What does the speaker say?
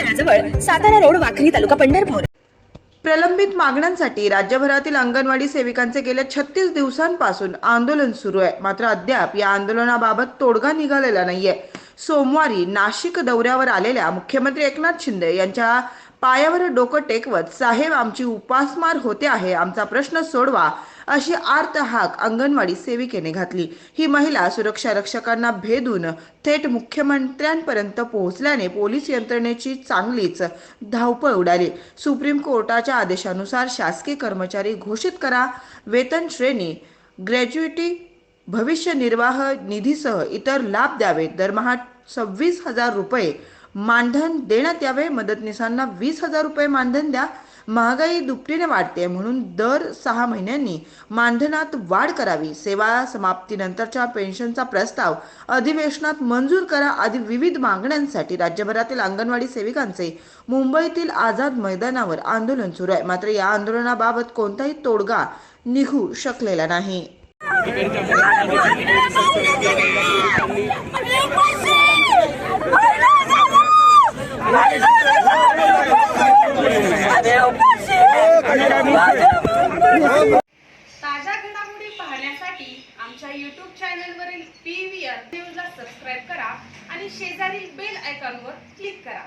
तळाजवळ Satara road Wakhari taluka Pandharpur. प्रलंबित मागण्यांसाठी राज्यभरातील अंगणवाडी सेविकांचे गेल्या छत्तीस दिवसांपासून आंदोलन सुरू आहे. मात्र अद्याप या आंदोलनाबाबत तोडगा निघालेला नाहीये. सोमवारी नाशिक दौऱ्यावर आलेल्या मुख्यमंत्री एकनाथ शिंदे यांच्या पायावर डोकं टेकवत साहेब आमची उपासमार होते आहे आमचा प्रश्न सोडवा अशी आर्त हाक अंगणवाडी सेविकेने घातली. ही महिला सुरक्षा रक्षकांना भेदून थेट मुख्यमंत्र्यांपर्यंत पोहोचल्याने पोलीस यंत्रणेची चांगलीच धावपळ उडाली. सुप्रीम कोर्टाच्या आदेशानुसार शासकीय कर्मचारी घोषित करा. वेतन श्रेणी ग्रॅज्युएटी भविष्य निर्वाह निधीसह इतर लाभ द्यावे. दरमहा सव्वीस हजार रुपये मानधन देण्यात यावे. मदतनीसांना वीस हजार रुपये मानधन द्या. महागाई दुपटीने वाढते म्हणून दर सहा महिन्यांनी मानधनात वाढ करावी. सेवा समाप्तीनंतरच्या पेन्शनचा प्रस्ताव अधिवेशनात मंजूर करा आदी विविध मागण्यांसाठी राज्यभरातील अंगणवाडी सेविकांचे मुंबईतील आझाद मैदानावर आंदोलन सुरू आहे. मात्र या आंदोलनाबाबत कोणताही तोडगा निघू शकलेला नाही. ताज्या घडामोडी पाहण्यासाठी आमच्या युट्यूब चॅनलवरील पी व्ही आर न्यूजला सबस्क्राईब करा आणि शेजारील बेल आयकॉनवर क्लिक करा.